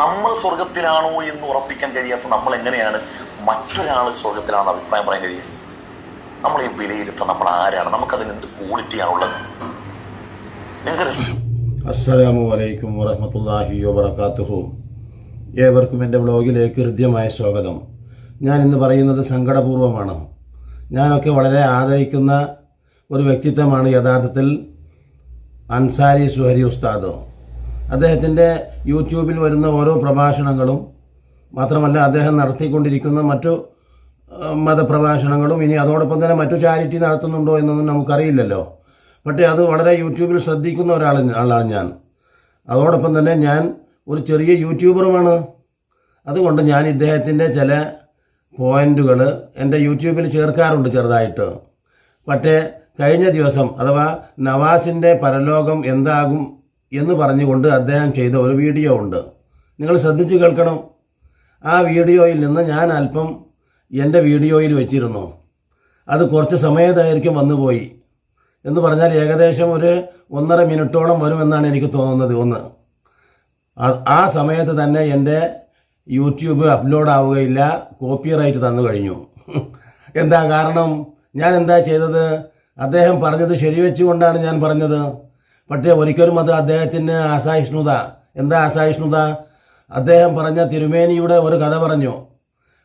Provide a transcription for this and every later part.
നമ്മൾ സ്വർഗത്തിലാണോ എന്ന് ഉറപ്പിക്കാൻ കഴിയാത്ത നമ്മൾ എങ്ങനെയാണ് മറ്റൊരാൾ സ്വർഗത്തിലാണോ അഭിപ്രായം പറയാൻ കഴിയുക? നമ്മൾ ഈ വിലയിരുത്താൻ നമ്മൾ ആരാണ്? നമുക്കതിന് എന്ത് ക്വാളിറ്റിയാണുള്ളത് അസ്സലാമു അലൈക്കും വറഹമത്തല്ലാഹി വബർക്കാത്തുഹു ഏവർക്കും എന്റെ വ്ളോഗിലേക്ക് ഹൃദ്യമായ സ്വാഗതം. ഞാൻ ഇന്ന് പറയുന്നത് സങ്കടപൂർവമാണ്. ഞാനൊക്കെ വളരെ ആദരിക്കുന്ന ഒരു വ്യക്തിത്വമാണ് യഥാർത്ഥത്തിൽ അൻസാരി സുഹരി ഉസ്താദ്. അദ്ദേഹത്തിന്റെ യൂട്യൂബിൽ വരുന്ന ഓരോ പ്രഭാഷണങ്ങളും മാത്രമല്ല അദ്ദേഹം നടത്തിക്കൊണ്ടിരിക്കുന്ന മറ്റു മതപ്രഭാഷണങ്ങളും ഇനി അതോടൊപ്പം തന്നെ മറ്റു ചാരിറ്റി നടത്തുന്നുണ്ടോ എന്നൊന്നും നമുക്കറിയില്ലല്ലോ. പക്ഷേ അത് വളരെ യൂട്യൂബിൽ ശ്രദ്ധിക്കുന്ന ഒരാൾ ആളാണ് ഞാൻ. അതോടൊപ്പം തന്നെ ഞാൻ ഒരു ചെറിയ യൂട്യൂബറുമാണ്. അതുകൊണ്ട് ഞാൻ ഇദ്ദേഹത്തിന്റെ ചില പോയിന്റുകൾ എന്റെ യൂട്യൂബിൽ ചേർക്കാറുണ്ട് ചെറുതായിട്ട്. പക്ഷേ കഴിഞ്ഞ ദിവസം അഥവാ നവാസിന്റെ പരലോകം എന്താകും എന്ന് പറഞ്ഞുകൊണ്ട് അദ്ദേഹം ചെയ്ത ഒരു വീഡിയോ ഉണ്ട്. നിങ്ങൾ ശ്രദ്ധിച്ച് കേൾക്കണം. ആ വീഡിയോയിൽ നിന്ന് ഞാൻ അല്പം എന്റെ വീഡിയോയിൽ വെച്ചിരുന്നു. അത് കുറച്ച് സമയത്തായിരിക്കും വന്നുപോയി. എന്ന് പറഞ്ഞാൽ ഏകദേശം ഒരു ഒന്നര മിനിറ്റോളം വരുമെന്നാണ് എനിക്ക് തോന്നുന്നത് ഒന്ന്. ആ- സമയത്ത് തന്നെ എന്റെ യൂട്യൂബ് അപ്ലോഡ് ആവുകയില്ല. കോപ്പിറൈറ്റ് തന്നു കഴിഞ്ഞു. എന്താ കാരണം? ഞാൻ എന്താ ചെയ്തത്? അദ്ദേഹം പറഞ്ഞത് ശരിവെച്ചുകൊണ്ടാണ് ഞാൻ പറഞ്ഞത്. പക്ഷേ ഒരിക്കലും അത് അദ്ദേഹത്തിന് അസഹിഷ്ണുത എന്താ അസഹിഷ്ണുത അദ്ദേഹം പറഞ്ഞ തിരുമേനിയുടെ ഒരു കഥ പറഞ്ഞു.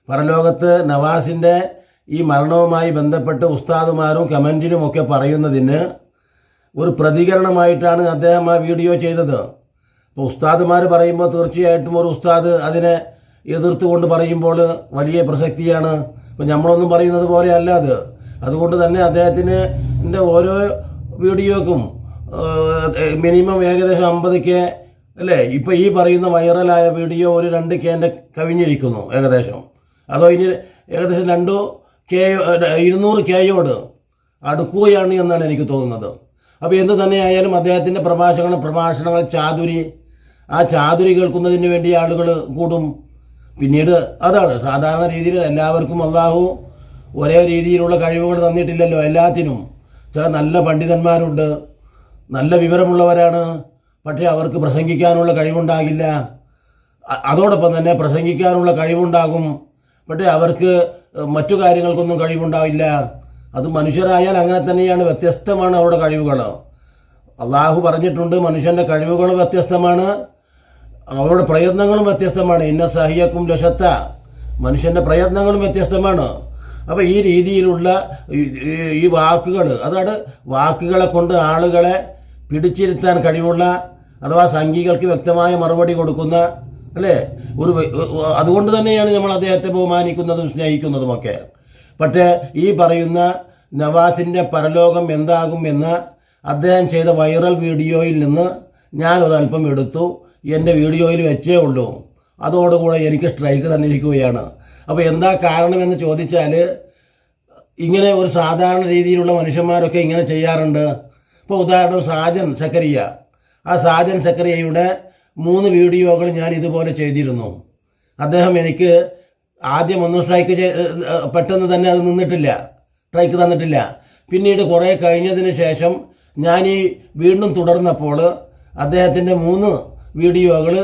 പരലോകത്ത് നവാസിന്റെ ഈ മരണവുമായി ബന്ധപ്പെട്ട് ഉസ്താദുമാരും കമന്റിലുമൊക്കെ പറയുന്നതിന് ഒരു പ്രതികരണമായിട്ടാണ് അദ്ദേഹം ആ വീഡിയോ ചെയ്തത്. അപ്പോൾ ഉസ്താദുമാർ പറയുമ്പോൾ തീർച്ചയായിട്ടും ഒരു ഉസ്താദ് അതിനെ എതിർത്തുകൊണ്ട് പറയുമ്പോൾ വലിയ പ്രസക്തിയാണ്. ഇപ്പം നമ്മളൊന്നും പറയുന്നത് പോലെ അല്ല അത്. അതുകൊണ്ട് തന്നെ അദ്ദേഹത്തിന് ഓരോ വീഡിയോക്കും മിനിമം ഏകദേശം അമ്പത് കെ അല്ലേ? ഇപ്പോൾ ഈ പറയുന്ന വൈറലായ വീഡിയോ ഒരു രണ്ട് കെന്റെ കവിഞ്ഞിരിക്കുന്നു ഏകദേശം. അതോ ഇനി ഏകദേശം രണ്ടോ കെ ഇരുന്നൂറ് കെയോട് അടുക്കുകയാണ് എന്നാണ് എനിക്ക് തോന്നുന്നത്. അപ്പോൾ എന്ത് തന്നെയായാലും അദ്ദേഹത്തിന്റെ പ്രഭാഷണങ്ങൾ പ്രഭാഷണങ്ങൾ ചാതുരി ആ ചാതുരി കേൾക്കുന്നതിന് വേണ്ടി ആളുകൾ കൂടും. പിന്നീട് അതാണ് സാധാരണ രീതിയിൽ എല്ലാവർക്കും അള്ളാഹു ഒരേ രീതിയിലുള്ള കഴിവുകൾ തന്നിട്ടില്ലല്ലോ എല്ലാത്തിനും. ചില നല്ല പണ്ഡിതന്മാരുണ്ട്. നല്ല വിവരമുള്ളവരാണ്. പക്ഷേ അവർക്ക് പ്രസംഗിക്കാനുള്ള കഴിവുണ്ടാകില്ല. അതോടൊപ്പം തന്നെ പ്രസംഗിക്കാനുള്ള കഴിവുണ്ടാകും. പക്ഷേ അവർക്ക് മറ്റു കാര്യങ്ങൾക്കൊന്നും കഴിവുണ്ടാവില്ല. അത് മനുഷ്യരായാൽ അങ്ങനെ തന്നെയാണ് വ്യത്യസ്തമാണ് അവരുടെ കഴിവുകൾ. അള്ളാഹു പറഞ്ഞിട്ടുണ്ട് മനുഷ്യന്റെ കഴിവുകൾ വ്യത്യസ്തമാണ് അവരുടെ പ്രയത്നങ്ങളും വ്യത്യസ്തമാണ്. ഇന്ന സഹിയക്കും ലശത്ത മനുഷ്യന്റെ പ്രയത്നങ്ങളും വ്യത്യസ്തമാണ്. അപ്പോൾ ഈ രീതിയിലുള്ള ഈ വാക്കുകൾ അതാണ് വാക്കുകളെ കൊണ്ട് ആളുകളെ പിടിച്ചിരുത്താൻ കഴിവുള്ള അഥവാ സംഘികൾക്ക് വ്യക്തമായ മറുപടി കൊടുക്കുന്ന അല്ലേ? ഒരു അതുകൊണ്ട് തന്നെയാണ് നമ്മൾ അദ്ദേഹത്തെ ബഹുമാനിക്കുന്നതും സ്നേഹിക്കുന്നതുമൊക്കെ. പക്ഷേ ഈ പറയുന്ന നവാസിന്റെ പരലോകം എന്താകും എന്ന് അദ്ദേഹം ചെയ്ത വൈറൽ വീഡിയോയിൽ നിന്ന് ഞാൻ ഒരല്പം എടുത്തു. എന്റെ വീഡിയോയിൽ വെച്ചേ ഉള്ളൂ. അതോടുകൂടെ എനിക്ക് സ്ട്രൈക്ക് തന്നിരിക്കുകയാണ്. അപ്പോൾ എന്താ കാരണമെന്ന് ചോദിച്ചാൽ ഇങ്ങനെ ഒരു സാധാരണ രീതിയിലുള്ള മനുഷ്യന്മാരൊക്കെ ഇങ്ങനെ ചെയ്യാറുണ്ട്. ഇപ്പോൾ ഉദാഹരണം സാജൻ സക്കരിയ. ആ സാജൻ സക്കരിയയുടെ മൂന്ന് വീഡിയോകൾ ഞാൻ ഇതുപോലെ ചെയ്തിരുന്നു. അദ്ദേഹം എനിക്ക് ആദ്യം ഒന്ന് സ്ട്രൈക്ക് പെട്ടെന്ന് തന്നെ അത് നിന്നിട്ടില്ല. സ്ട്രൈക്ക് തന്നിട്ടില്ല. പിന്നീട് കുറേ കഴിഞ്ഞതിന് ശേഷം ഞാൻ ഈ വീണ്ടും തുടർന്നപ്പോൾ അദ്ദേഹത്തിന്റെ മൂന്ന് വീഡിയോകൾ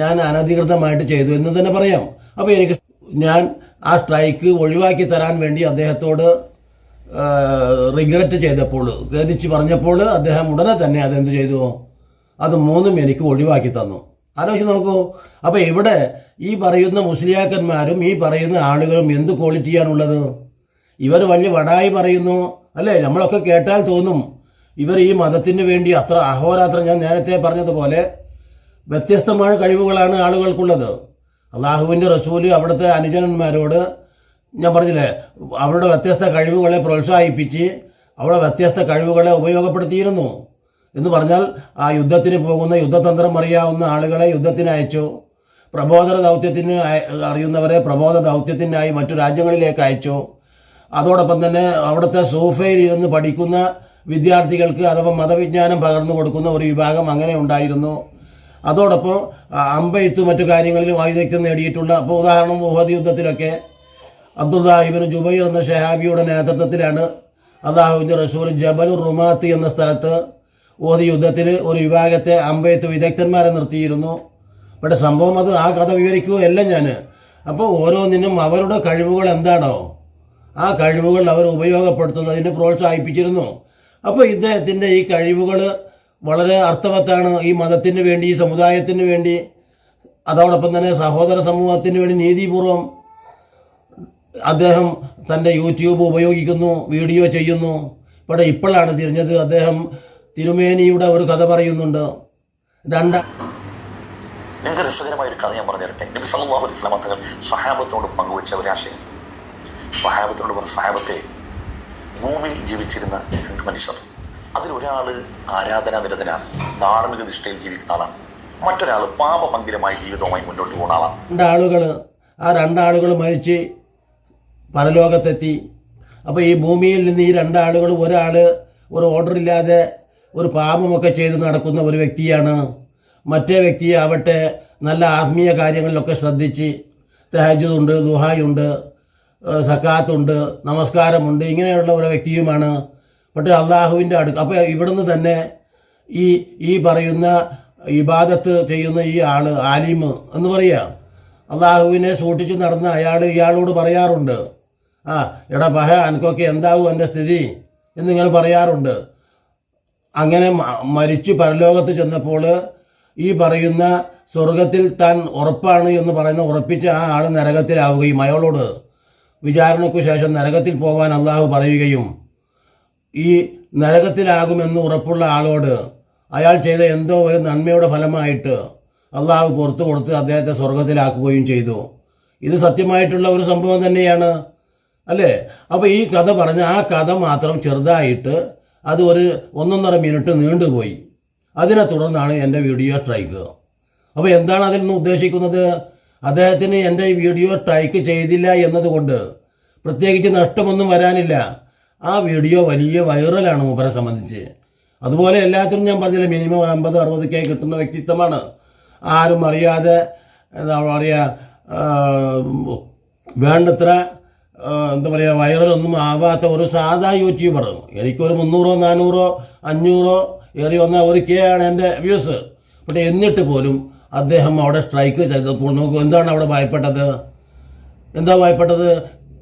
ഞാൻ അനധികൃതമായിട്ട് ചെയ്തു എന്ന് തന്നെ പറയാം. അപ്പോൾ എനിക്ക് ഞാൻ ആ സ്ട്രൈക്ക് ഒഴിവാക്കി തരാൻ വേണ്ടി അദ്ദേഹത്തോട് റിഗ്രറ്റ് ചെയ്തപ്പോൾ ഖേദിച്ച് പറഞ്ഞപ്പോൾ അദ്ദേഹം ഉടനെ തന്നെ അതെന്ത് ചെയ്തു? അത് മൂന്നും എനിക്ക് ഒഴിവാക്കി തന്നു. ആലോചിച്ച് നോക്കൂ. അപ്പോൾ ഇവിടെ ഈ പറയുന്ന മുസ്ലിയാക്കന്മാരും ഈ പറയുന്ന ആളുകളും എന്ത് ക്വാളിറ്റിയാണുള്ളത് ഇവർ വലിയ വടായി പറയുന്നു. അല്ലേ? നമ്മളൊക്കെ കേട്ടാൽ തോന്നും. ഇവർ ഈ മതത്തിന് വേണ്ടി അത്ര അഹോരാത്രം ഞാൻ നേരത്തെ പറഞ്ഞതുപോലെ വ്യത്യസ്തമായ കഴിവുകളാണ് ആളുകൾക്കുള്ളത്. അള്ളാഹുവിന്റെ റസൂൽ അവിടുത്തെ അനുജനന്മാരോട് ഞാൻ പറഞ്ഞില്ലേ അവരുടെ വ്യത്യസ്ത കഴിവുകളെ പ്രോത്സാഹിപ്പിച്ച് അവരുടെ വ്യത്യസ്ത കഴിവുകളെ ഉപയോഗപ്പെടുത്തിയിരുന്നു. എന്ന് പറഞ്ഞാൽ ആ യുദ്ധത്തിന് പോകുന്ന യുദ്ധതന്ത്രം അറിയാവുന്ന ആളുകളെ യുദ്ധത്തിന് അയച്ചു. പ്രബോധന ദൗത്യത്തിന് അറിയുന്നവരെ പ്രബോധ ദൗത്യത്തിനായി മറ്റു രാജ്യങ്ങളിലേക്ക് അയച്ചു. അതോടൊപ്പം തന്നെ അവിടുത്തെ സോഫയിൽ ഇരുന്ന് പഠിക്കുന്ന വിദ്യാർത്ഥികൾക്ക് അഥവാ മതവിജ്ഞാനം പകർന്നു കൊടുക്കുന്ന ഒരു വിഭാഗം അങ്ങനെ ഉണ്ടായിരുന്നു. അതോടൊപ്പം ആ, മറ്റു കാര്യങ്ങളിലും വൈദഗ്ധ്യം നേടിയിട്ടുള്ള അപ്പോൾ ഉദാഹരണം യുദ്ധത്തിലൊക്കെ അബ്ദുല്ല ഇബിന് ജുബൈർ എന്ന ഷഹാബിയുടെ നേതൃത്വത്തിലാണ് അള്ളാഹുവിന്റെ റസൂൽ ജബലുർ റുമാത്തി എന്ന സ്ഥലത്ത് ഓതി യുദ്ധത്തിൽ ഒരു വിഭാഗത്തെ അമ്പയത്ത് വിദഗ്ധന്മാരെ നിർത്തിയിരുന്നു. ഇവിടെ സംഭവം അത് ആ കഥ വിവരിക്കുകയല്ല ഞാൻ അപ്പോൾ ഓരോന്നിനും അവരുടെ കഴിവുകൾ എന്താണോ ആ കഴിവുകൾ അവർ ഉപയോഗപ്പെടുത്തുന്നതിന് പ്രോത്സാഹിപ്പിച്ചിരുന്നു. അപ്പോൾ ഇദ്ദേഹത്തിന്റെ ഈ കഴിവുകൾ വളരെ അർത്ഥവത്താണ്. ഈ മതത്തിന് വേണ്ടി ഈ സമുദായത്തിന് വേണ്ടി അതോടൊപ്പം തന്നെ സഹോദര സമൂഹത്തിന് വേണ്ടി നീതിപൂർവം അദ്ദേഹം തന്റെ യൂട്യൂബ് ഉപയോഗിക്കുന്നു വീഡിയോ ചെയ്യുന്നു. ഇവിടെ ഇപ്പോഴാണ് തിരിഞ്ഞത്. അദ്ദേഹം തിരുമേനിയുടെ ഒരു കഥ പറയുന്നുണ്ട്. രണ്ട ഏക രസകരമായ ഒരു കഥ ഞാൻ പറഞ്ഞു തരട്ടെ നബി സല്ലല്ലാഹു അലൈഹി വസല്ലം തങ്ങൾ സ്വഹാബത്തോട് പങ്കുവച്ച ഒരു ആശയം. സ്വഹാബത്തിനോട് പറഞ്ഞ സ്വഹാബത്തെ ഭൂമിയിൽ ജീവിച്ചിരുന്ന രണ്ട് മനുഷ്യർ. അതിലൊരാൾ ആരാധനാനിരതനാണ് ധാർമ്മിക നിഷ്ഠയിൽ ജീവിക്കുന്ന ആളാണ്. മറ്റൊരാൾ പാപമന്ദിരമായ ജീവിതവുമായി മുന്നോട്ട് പോകുന്ന ആളാണ്. രണ്ടാളുകൾ ആ രണ്ടാളുകൾ മരിച്ച് പരലോകത്തെത്തി. അപ്പോൾ ഈ ഭൂമിയിൽ നിന്ന് ഈ രണ്ടാളുകൾ ഒരാൾ ഒരു ഓർഡർ ഇല്ലാതെ ഒരു പാപമൊക്കെ ചെയ്ത് നടക്കുന്ന ഒരു വ്യക്തിയാണ്. മറ്റേ വ്യക്തി ആവട്ടെ നല്ല ആത്മീയ കാര്യങ്ങളിലൊക്കെ ശ്രദ്ധിച്ച് തെഹജുണ്ട് ദുഹായുണ്ട് സക്കാത്തുണ്ട് നമസ്കാരമുണ്ട് ഇങ്ങനെയുള്ള ഒരു വ്യക്തിയുമാണ്. പക്ഷേ അള്ളാഹുവിന്റെ അടുക്ക അപ്പോൾ ഇവിടുന്ന് തന്നെ ഈ ഈ പറയുന്ന ഇബാദത്ത് ചെയ്യുന്ന ഈ ആൾ ആലിമ് എന്ന് പറയുക അള്ളാഹുവിനെ സൂക്ഷിച്ച് നടന്ന അയാൾ ഇയാളോട് പറയാറുണ്ട്. ആ എടാ പഹ അനക്കൊക്കെ എന്താവും എന്റെ സ്ഥിതി? എന്നിങ്ങനെ പറയാറുണ്ട്. അങ്ങനെ മരിച്ചു പരലോകത്ത് ചെന്നപ്പോൾ ഈ പറയുന്ന സ്വർഗത്തിൽ താൻ ഉറപ്പാണ് എന്ന് പറയുന്ന ഉറപ്പിച്ച ആ ആൾ നരകത്തിലാവുകയും അയാളോട് വിചാരണയ്ക്കു ശേഷം നരകത്തിൽ പോകാൻ അള്ളാഹു പറയുകയും ഈ നരകത്തിലാകുമെന്ന് ഉറപ്പുള്ള ആളോട് അയാൾ ചെയ്ത എന്തോ ഒരു നന്മയുടെ ഫലമായിട്ട് അള്ളാഹു പുറത്തു കൊടുത്ത് അദ്ദേഹത്തെ സ്വർഗത്തിലാക്കുകയും ചെയ്തു. ഇത് സത്യമായിട്ടുള്ള ഒരു സംഭവം തന്നെയാണ്. അല്ലേ? അപ്പോൾ ഈ കഥ പറഞ്ഞ ആ കഥ മാത്രം ചെറുതായിട്ട് അത് ഒരു ഒന്നൊന്നര മിനിറ്റ് നീണ്ടുപോയി. അതിനെ തുടർന്നാണ് എന്റെ വീഡിയോ സ്ട്രൈക്ക്. അപ്പോൾ എന്താണ് അതിൽ നിന്ന് ഉദ്ദേശിക്കുന്നത്? അദ്ദേഹത്തിന് എന്റെ വീഡിയോ സ്ട്രൈക്ക് ചെയ്തില്ല എന്നതുകൊണ്ട് പ്രത്യേകിച്ച് നഷ്ടമൊന്നും വരാനില്ല. ആ വീഡിയോ വലിയ വൈറലാണ് മൂപ്പരെ സംബന്ധിച്ച്. അതുപോലെ എല്ലാത്തിനും ഞാൻ പറഞ്ഞില്ല മിനിമം ഒരു അമ്പത് അറുപത് കെ കിട്ടുന്ന വ്യക്തിത്വമാണ്. ആരും അറിയാതെ എന്താ പറയുക വേണ്ടത്ര എന്താ പറയുക വൈറലൊന്നും ആവാത്ത ഒരു സാധാ യൂട്യൂബർ എനിക്കൊരു മുന്നൂറോ നാനൂറോ അഞ്ഞൂറോ ഏറി വന്ന ഒരു കെ ആണ് എന്റെ വ്യൂസ്. പക്ഷേ എന്നിട്ട് പോലും അദ്ദേഹം അവിടെ സ്ട്രൈക്ക് ചെയ്തപ്പോൾ നോക്കൂ എന്താണ് അവിടെ ഭയപ്പെട്ടത്? എന്താ ഭയപ്പെട്ടത്?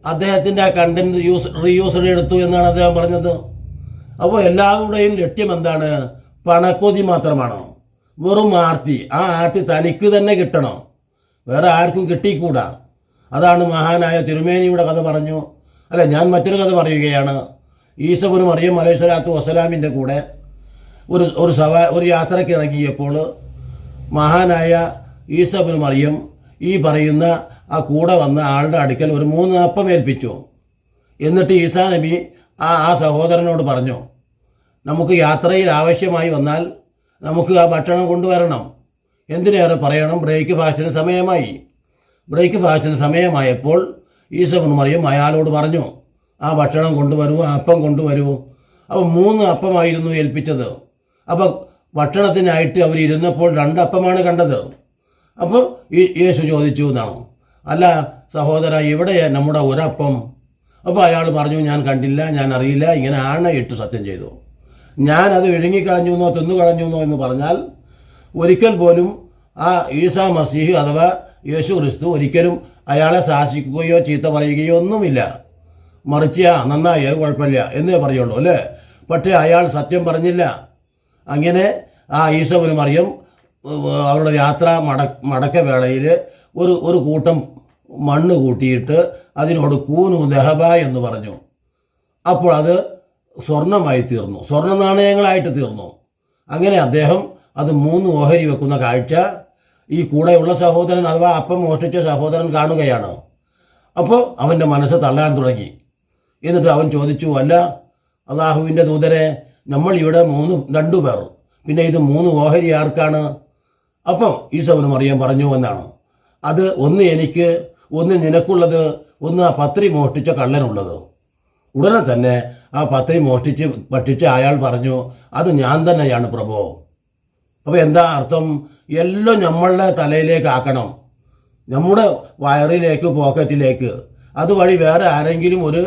അദ്ദേഹത്തിന്റെ ആ കണ്ടന്റ് യൂസ് റീയൂസ് എടുത്തു എന്നാണ് അദ്ദേഹം പറഞ്ഞത്. അപ്പോൾ എല്ലാവരുടെയും ലക്ഷ്യം എന്താണ്? പണക്കൊതി മാത്രമാണോ? വെറും ആർത്തി. ആ ആർത്തി തനിക്ക് തന്നെ കിട്ടണം. വേറെ ആർക്കും കിട്ടിക്കൂടാ. അതാണ് മഹാനായ തിരുമേനിയുടെ കഥ പറഞ്ഞു. അല്ല ഞാൻ മറ്റൊരു കഥ പറയുകയാണ്. ഈസബുനും മറിയം മലേശ്വരാത്തു വസ്സലാമിന്റെ കൂടെ ഒരു ഒരു സവ ഒരു യാത്രയ്ക്ക് ഇറങ്ങിയപ്പോൾ മഹാനായ ഈസബിന് മറിയം ഈ പറയുന്ന ആ കൂടെ വന്ന ആളുടെ അടുക്കൽ ഒരു മൂന്ന് അപ്പം ഏൽപ്പിച്ചു. എന്നിട്ട് ഈസാ നബി ആ ആ സഹോദരനോട് പറഞ്ഞു നമുക്ക് യാത്രയിൽ ആവശ്യമായി വന്നാൽ നമുക്ക് ആ ഭക്ഷണം കൊണ്ടുവരണം. എന്തിനേറെ പറയണം? ബ്രേക്ക് ഫാസ്റ്റിന് സമയമായി. ബ്രേക്ക് ഫാസ്റ്റിന് സമയമായപ്പോൾ ഈശോബിന് മറിയും അയാളോട് പറഞ്ഞു ആ ഭക്ഷണം കൊണ്ടുവരൂ അപ്പം കൊണ്ടുവരൂ. അപ്പോൾ മൂന്ന് അപ്പമായിരുന്നു ഏൽപ്പിച്ചത്. അപ്പോൾ ഭക്ഷണത്തിനായിട്ട് അവർ ഇരുന്നപ്പോൾ രണ്ടപ്പമാണ് കണ്ടത്. അപ്പോൾ യേശു ചോദിച്ചു എന്നാണ് അല്ല സഹോദര ഇവിടെ നമ്മുടെ ഒരപ്പം? അപ്പോൾ അയാൾ പറഞ്ഞു ഞാൻ കണ്ടില്ല ഞാൻ അറിയില്ല ഇങ്ങനെ ആണയിട്ട് സത്യം ചെയ്തു. ഞാനത് വിഴുങ്ങിക്കളഞ്ഞു എന്നോ തിന്നുകളഞ്ഞു എന്നോ എന്ന് പറഞ്ഞാൽ ഒരിക്കൽ പോലും ആ ഈസാ മസീഹ് അഥവാ യേശു ക്രിസ്തു ഒരിക്കലും അയാളെ ശാസിക്കുകയോ ചീത്ത പറയുകയോ ഒന്നുമില്ല. മറിച്ച് നന്നായി അത് കുഴപ്പമില്ല എന്നേ പറയുള്ളൂ അല്ലേ? പക്ഷേ അയാൾ സത്യം പറഞ്ഞില്ല. അങ്ങനെ ആ ഈശോവിന് മറിയം അവരുടെ യാത്ര മട മടക്ക വേളയിൽ ഒരു ഒരു കൂട്ടം മണ്ണ് കൂട്ടിയിട്ട് അതിനോട് കൂനു ദഹബ എന്ന് പറഞ്ഞു. അപ്പോൾ അത് സ്വർണമായി തീർന്നു. സ്വർണ നാണയങ്ങളായിട്ട് തീർന്നു. അങ്ങനെ അദ്ദേഹം അത് മൂന്ന് ഓഹരി വെക്കുന്ന കാഴ്ച ഈ കൂടെയുള്ള സഹോദരൻ അഥവാ അപ്പം മോഷ്ടിച്ച സഹോദരൻ കാണുകയാണ്? അപ്പോൾ അവന്റെ മനസ്സ് തള്ളാൻ തുടങ്ങി. എന്നിട്ട് അവൻ ചോദിച്ചു അല്ല അള്ളാഹുവിന്റെ ദൂതരെ നമ്മൾ ഇവിടെ മൂന്ന് രണ്ടു പേർ. പിന്നെ ഇത് മൂന്ന് ഓഹരി ആർക്കാണ്? അപ്പം ഈസവന് അറിയാൻ പറഞ്ഞു എന്നാണ്. അത് ഒന്ന് എനിക്ക് ഒന്ന് നിനക്കുള്ളത് ഒന്ന് ആ പത്രി മോഷ്ടിച്ച കള്ളനുള്ളത്. ഉടനെ തന്നെ ആ പത്രി മോഷ്ടിച്ച് ഭക്ഷിച്ച അയാൾ പറഞ്ഞു അത് ഞാൻ തന്നെയാണ് പ്രഭു. അപ്പോൾ എന്താ അർത്ഥം? എല്ലാം നമ്മളുടെ തലയിലേക്ക് ആക്കണം. നമ്മുടെ വയറിലേക്ക് പോക്കറ്റിലേക്ക്. അതുവഴി വേറെ ആരെങ്കിലും ഒരു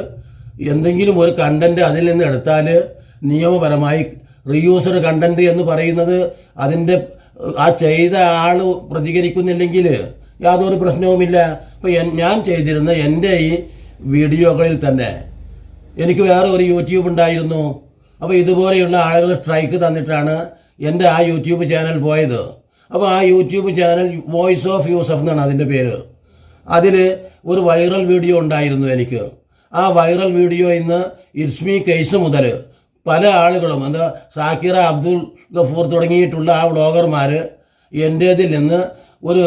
എന്തെങ്കിലും ഒരു കണ്ടന്റ് അതിൽ നിന്ന് എടുത്താൽ നിയമപരമായി റീയൂസർ കണ്ടന്റ് എന്ന് പറയുന്നത് അതിന്റെ ആ ചെയ്ത ആൾ പ്രതികരിക്കുന്നില്ലെങ്കിൽ യാതൊരു പ്രശ്നവുമില്ല. ഇപ്പം ഞാൻ ചെയ്തിരുന്ന എന്റെ ഈ വീഡിയോകളിൽ തന്നെ എനിക്ക് വേറെ ഒരു യൂട്യൂബ് ഉണ്ടായിരുന്നു. അപ്പോൾ ഇതുപോലെയുള്ള ആളുകൾ സ്ട്രൈക്ക് തന്നിട്ടാണ് എന്റെ ആ യൂട്യൂബ് ചാനൽ പോയത്. അപ്പോൾ ആ YouTube channel voice of Yusuf എന്നാണ് അതിന്റെ പേര്. അതിൽ ഒരു വൈറൽ വീഡിയോ ഉണ്ടായിരുന്നു എനിക്ക്. ആ വൈറൽ വീഡിയോ ഇന്ന് ഇസ്മി കേസ് മുതൽ പല ആളുകളും എന്താ സാക്കിറ അബ്ദുൾ ഗഫൂർ തുടങ്ങിയിട്ടുള്ള ആ വ്ളോഗർമാർ എന്റേതിൽ നിന്ന് ഒരു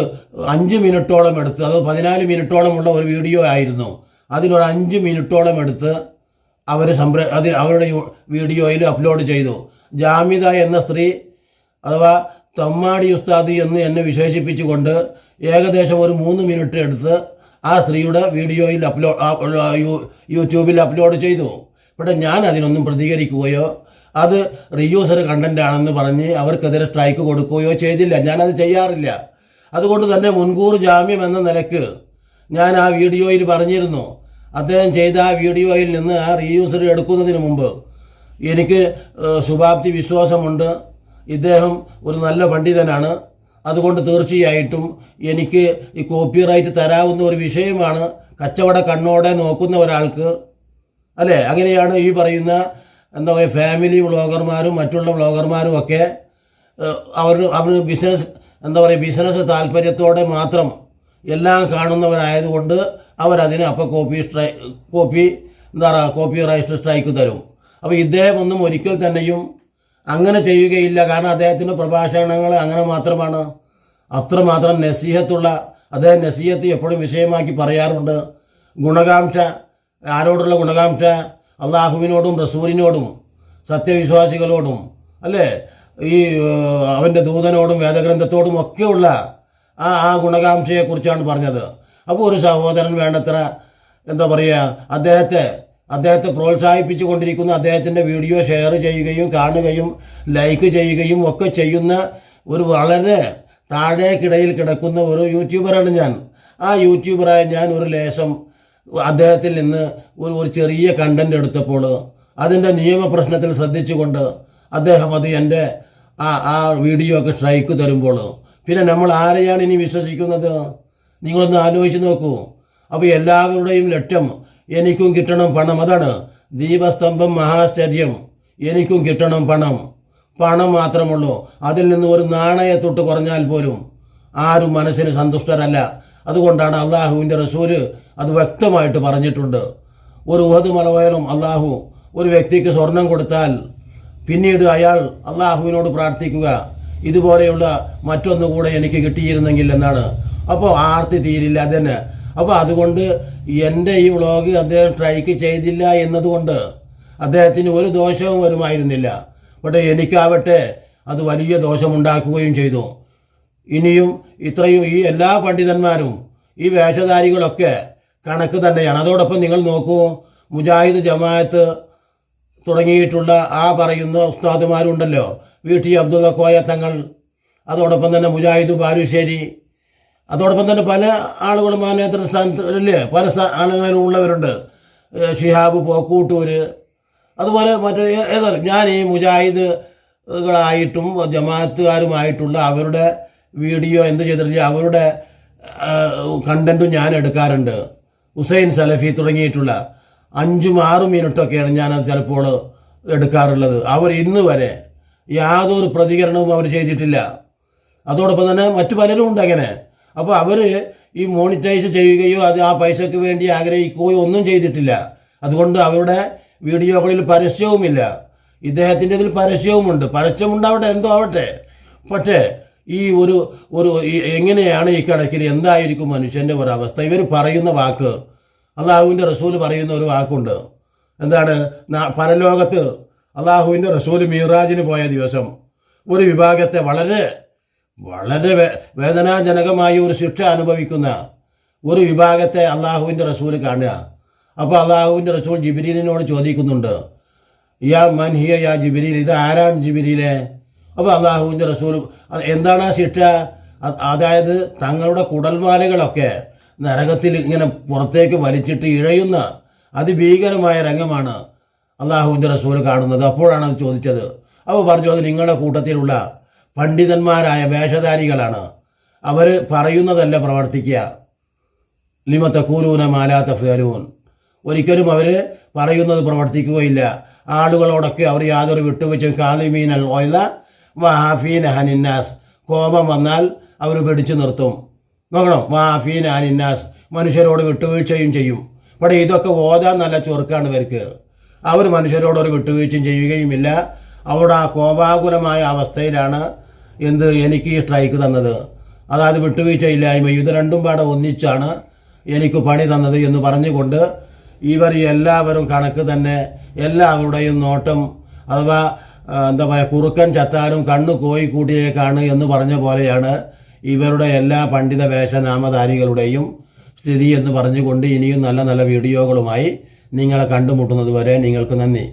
അഞ്ച് മിനിറ്റോളം എടുത്ത് അത് പതിനാല് മിനിറ്റോളമുള്ള ഒരു വീഡിയോ ആയിരുന്നു. അതിലൊരു അഞ്ച് മിനിറ്റോളം എടുത്ത് അവർ സംപ്ര അതിൽ അവരുടെ വീഡിയോയിൽ അപ്ലോഡ് ചെയ്തു. ജാമിദ എന്ന സ്ത്രീ അഥവാ തമ്മാടി ഉസ്താദി എന്ന് എന്നെ വിശേഷിപ്പിച്ചുകൊണ്ട് ഏകദേശം ഒരു മൂന്ന് മിനിറ്റ് എടുത്ത് ആ സ്ത്രീയുടെ വീഡിയോയിൽ അപ്ലോഡ് യൂട്യൂബിൽ അപ്ലോഡ് ചെയ്തു. ഇവിടെ ഞാൻ അതിനൊന്നും പ്രതികരിക്കുകയോ അത് റിയൂസർ കണ്ടന്റ് ആണെന്ന് പറഞ്ഞ് അവർക്കെതിരെ സ്ട്രൈക്ക് കൊടുക്കുകയോ ചെയ്തില്ല. ഞാനത് ചെയ്യാറില്ല. അതുകൊണ്ട് തന്നെ മുൻകൂർ ജാമ്യം എന്ന നിലയ്ക്ക് ഞാൻ ആ വീഡിയോയിൽ പറഞ്ഞിരുന്നു. അദ്ദേഹം ചെയ്ത ആ വീഡിയോയിൽ നിന്ന് ആ റീയൂസർ എടുക്കുന്നതിന് മുമ്പ് എനിക്ക് ശുഭാപ്തി വിശ്വാസമുണ്ട്. ഇദ്ദേഹം ഒരു നല്ല പണ്ഡിതനാണ്. അതുകൊണ്ട് തീർച്ചയായിട്ടും എനിക്ക് ഈ കോപ്പിറൈറ്റ് തരാവുന്ന ഒരു വിഷയമാണ് കച്ചവട കണ്ണോടെ നോക്കുന്ന ഒരാൾക്ക്. അല്ലേ? അങ്ങനെയാണ് ഈ പറയുന്ന എന്താ പറയുക ഫാമിലി വ്ളോഗർമാരും മറ്റുള്ള വ്ളോഗർമാരും ഒക്കെ അവർ അവർ ബിസിനസ് എന്താ പറയുക ബിസിനസ് താല്പര്യത്തോടെ മാത്രം എല്ലാം കാണുന്നവരായതുകൊണ്ട് അവരതിന് അപ്പോൾ കോപ്പി സ്ട്രൈ കോപ്പി എന്താ പറയുക കോപ്പി റൈറ്റ് സ്ട്രൈക്ക് തരും. അപ്പോൾ ഇദ്ദേഹം ഒന്നും ഒരിക്കൽ തന്നെയും അങ്ങനെ ചെയ്യുകയില്ല. കാരണം അദ്ദേഹത്തിന്റെ പ്രഭാഷണങ്ങൾ അങ്ങനെ മാത്രമാണ്. അത്രമാത്രം നസീഹത്തുള്ള അദ്ദേഹം നസീഹത്ത് എപ്പോഴും വിഷയമാക്കി പറയാറുണ്ട്. ഗുണകാംക്ഷ ആരോടുള്ള ഗുണകാംക്ഷ? അള്ളാഹുവിനോടും റസൂലിനോടും സത്യവിശ്വാസികളോടും അല്ലേ? ഈ അവന്റെ ദൂതനോടും വേദഗ്രന്ഥത്തോടും ഒക്കെയുള്ള ആ ആ ഗുണകാംക്ഷയെക്കുറിച്ചാണ് പറഞ്ഞത്. അപ്പോൾ ഒരു സഹോദരൻ വേണ്ടത്ര എന്താ പറയുക അദ്ദേഹത്തെ അദ്ദേഹത്തെ പ്രോത്സാഹിപ്പിച്ചു കൊണ്ടിരിക്കുന്ന അദ്ദേഹത്തിന്റെ വീഡിയോ ഷെയർ ചെയ്യുകയും കാണുകയും ലൈക്ക് ചെയ്യുകയും ഒക്കെ ചെയ്യുന്ന ഒരു വളരെ താഴേക്കിടയിൽ കിടക്കുന്ന ഒരു യൂട്യൂബറാണ് ഞാൻ. ആ യൂട്യൂബറായ ഞാൻ ഒരു ലേശം അദ്ദേഹത്തിൽ നിന്ന് ഒരു ഒരു ചെറിയ കണ്ടന്റ് എടുത്തപ്പോൾ അതിന്റെ നിയമപ്രശ്നത്തിൽ ശ്രദ്ധിച്ചുകൊണ്ട് അദ്ദേഹം അത് എന്റെ ആ ആ വീഡിയോ ഒക്കെ സ്ട്രൈക്ക് തരുമ്പോൾ പിന്നെ നമ്മൾ ആരെയാണ് ഇനി വിശ്വസിക്കുന്നത്? നിങ്ങളൊന്ന് ആലോചിച്ച് നോക്കൂ. അപ്പോൾ എല്ലാവരുടെയും ലക്ഷ്യം എനിക്കും കിട്ടണം പണം. അതാണ് ദീപസ്തംഭം മഹാശ്ചര്യം. എനിക്കും കിട്ടണം പണം. പണം മാത്രമുള്ളൂ. അതിൽ നിന്ന് ഒരു നാണയത്തൊട്ട് കുറഞ്ഞാൽ പോലും ആരും മനസ്സിന് സന്തുഷ്ടരല്ല. അതുകൊണ്ടാണ് അള്ളാഹുവിന്റെ റസൂൽ അത് വ്യക്തമായിട്ട് പറഞ്ഞിട്ടുണ്ട്. ഒരു ഉഹദ് മലവയലും അള്ളാഹു ഒരു വ്യക്തിക്ക് സ്വർണം കൊടുത്താൽ പിന്നീട് അയാൾ അള്ളാഹുവിനോട് പ്രാർത്ഥിക്കുക ഇതുപോലെയുള്ള മറ്റൊന്നുകൂടെ എനിക്ക് കിട്ടിയിരുന്നെങ്കിൽ എന്നാണ്. അപ്പോൾ ആർത്തി തീരില്ല അതന്നെ. അപ്പോൾ അതുകൊണ്ട് എന്റെ ഈ വ്ളോഗ് അദ്ദേഹം സ്ട്രൈക്ക് ചെയ്തില്ല എന്നതുകൊണ്ട് അദ്ദേഹത്തിന് ഒരു ദോഷവും വരുമായിരുന്നില്ല. പക്ഷേ എനിക്കാവട്ടെ അത് വലിയ ദോഷമുണ്ടാക്കുകയും ചെയ്തു. ഇനിയും ഇത്രയും ഈ എല്ലാ പണ്ഡിതന്മാരും ഈ വേഷധാരികളൊക്കെ കണക്ക് തന്നെയാണ്. അതോടൊപ്പം നിങ്ങൾ നോക്കൂ മുജാഹിദ് ജമാഅത്ത് തുടങ്ങിയിട്ടുള്ള ആ പറയുന്ന ഉസ്താദുമാരുണ്ടല്ലോ. വി ടി അബ്ദുള്ള കോയ തങ്ങൾ അതോടൊപ്പം തന്നെ മുജാഹിദ് ബാലുശ്ശേരി അതോടൊപ്പം തന്നെ പല ആളുകളും ആ നേതൃസ്ഥാനത്തിലല്ലേ പല ആളുകളിലും ഉള്ളവരുണ്ട്. ഷിഹാബ് പോക്കൂട്ടൂര് അതുപോലെ മറ്റേ ഏതാണ് ഞാൻ ഈ മുജാഹിദുകളായിട്ടും ജമാഅത്തുകാരുമായിട്ടുള്ള അവരുടെ വീഡിയോ എന്ത് ചെയ്തിട്ടില്ല അവരുടെ കണ്ടന്റും ഞാൻ എടുക്കാറുണ്ട്. ഹുസൈൻ സലഫി തുടങ്ങിയിട്ടുള്ള അഞ്ചും ആറും മിനിറ്റൊക്കെയാണ് ഞാനത് ചിലപ്പോൾ എടുക്കാറുള്ളത്. അവർ ഇന്ന് വരെ യാതൊരു പ്രതികരണവും അവർ ചെയ്തിട്ടില്ല. അതോടൊപ്പം തന്നെ മറ്റു പലരും ഉണ്ട് അങ്ങനെ. അപ്പോൾ അവർ ഈ മോണിറ്റൈസ് ചെയ്യുകയോ അത് ആ പൈസയ്ക്ക് വേണ്ടി ആഗ്രഹിക്കുകയോ ഒന്നും ചെയ്തിട്ടില്ല. അതുകൊണ്ട് അവരുടെ വീഡിയോകളിൽ പരസ്യവുമില്ല. ഇദ്ദേഹത്തിന്റെ ഇതിൽ പരസ്യവുമുണ്ട്. പരസ്യമുണ്ടാവട്ടെ എന്തോ ആവട്ടെ. പക്ഷേ ഈ ഒരു ഒരു എങ്ങനെയാണ് ഈ കിടക്കിൽ എന്തായിരിക്കും മനുഷ്യന്റെ ഒരവസ്ഥ ഇവർ പറയുന്ന വാക്ക് അള്ളാഹുവിന്റെ റസൂൽ പറയുന്ന ഒരു വാക്കുണ്ട്. എന്താണ്? പരലോകത്ത് അള്ളാഹുവിന്റെ റസൂൽ മീറാജിന് പോയ ദിവസം ഒരു വിഭാഗത്തെ വളരെ വളരെ വേദനാജനകമായ ഒരു ശിക്ഷ അനുഭവിക്കുന്ന ഒരു വിഭാഗത്തെ അള്ളാഹുവിന്റെ റസൂൽ കാണുക. അപ്പോൾ അള്ളാഹുവിന്റെ റസൂൽ ജിബിരീലിനോട് ചോദിക്കുന്നുണ്ട് യാ മൻ ഹിയ യാ ജിബിരിൽ ഇത് ആരാണ് ജിബിരീലെ? അപ്പോൾ അള്ളാഹുവിന്റെ റസൂൽ എന്താണ് ആ ശിക്ഷ? അതായത് തങ്ങളുടെ കുടൽമാലകളൊക്കെ നരകത്തിൽ ഇങ്ങനെ പുറത്തേക്ക് വലിച്ചിട്ട് ഇഴയുന്ന അതിഭീകരമായ രംഗമാണ് അള്ളാഹുവിന്റെ റസൂൽ കാണുന്നത്. അപ്പോഴാണ് അത് ചോദിച്ചത്. അപ്പോൾ പറഞ്ഞു അത് നിങ്ങളുടെ കൂട്ടത്തിലുള്ള പണ്ഡിതന്മാരായ വേഷധാരികളാണ്. അവർ പറയുന്നതല്ല പ്രവർത്തിക്കുക. ലിമത്ത കൂലൂന മാലാത്ത ഫലൂൻ ഒരിക്കലും അവർ പറയുന്നത് പ്രവർത്തിക്കുകയില്ല. ആളുകളോടൊക്കെ അവർ യാതൊരു വിട്ടുവീഴ്ചയും കാലിമീനൽ ഓയില വാഫീൻ ഹനിന്നാസ് കോപം വന്നാൽ അവർ പിടിച്ചു നിർത്തും. നോക്കണം വാഫീൻ ഹനിന്നാസ് മനുഷ്യരോട് വിട്ടുവീഴ്ചയും ചെയ്യും. ഇവിടെ ഇതൊക്കെ ഓതാൻ നല്ല ചുരുക്കാണ് ഇവർക്ക്. അവർ മനുഷ്യരോടൊരു വിട്ടുവീഴ്ചയും ചെയ്യുകയുമില്ല. അവിടെ ആ കോപാകുലമായ അവസ്ഥയിലാണ് എന്ത് എനിക്ക് സ്ട്രൈക്ക് തന്നത്? അതായത് വിട്ടുവീഴ്ചയില്ലായ്മ ഇത് രണ്ടും പാടെ ഒന്നിച്ചാണ് എനിക്ക് പണി തന്നത് എന്ന് പറഞ്ഞുകൊണ്ട് ഇവർ എല്ലാവരും കണക്ക് തന്നെ എല്ലാവരുടെയും നോട്ടം അഥവാ എന്താ പറയുക കുറുക്കൻ ചത്താലും കണ്ണു കോയി കൂട്ടിയേക്കാണ് എന്ന് പറഞ്ഞ പോലെയാണ് ഇവരുടെ എല്ലാ പണ്ഡിത വേഷനാമധാരികളുടെയും സ്ഥിതി എന്ന് പറഞ്ഞുകൊണ്ട് ഇനിയും നല്ല നല്ല വീഡിയോകളുമായി നിങ്ങളെ കണ്ടുമുട്ടുന്നത് വരെ നിങ്ങൾക്ക് നന്ദി.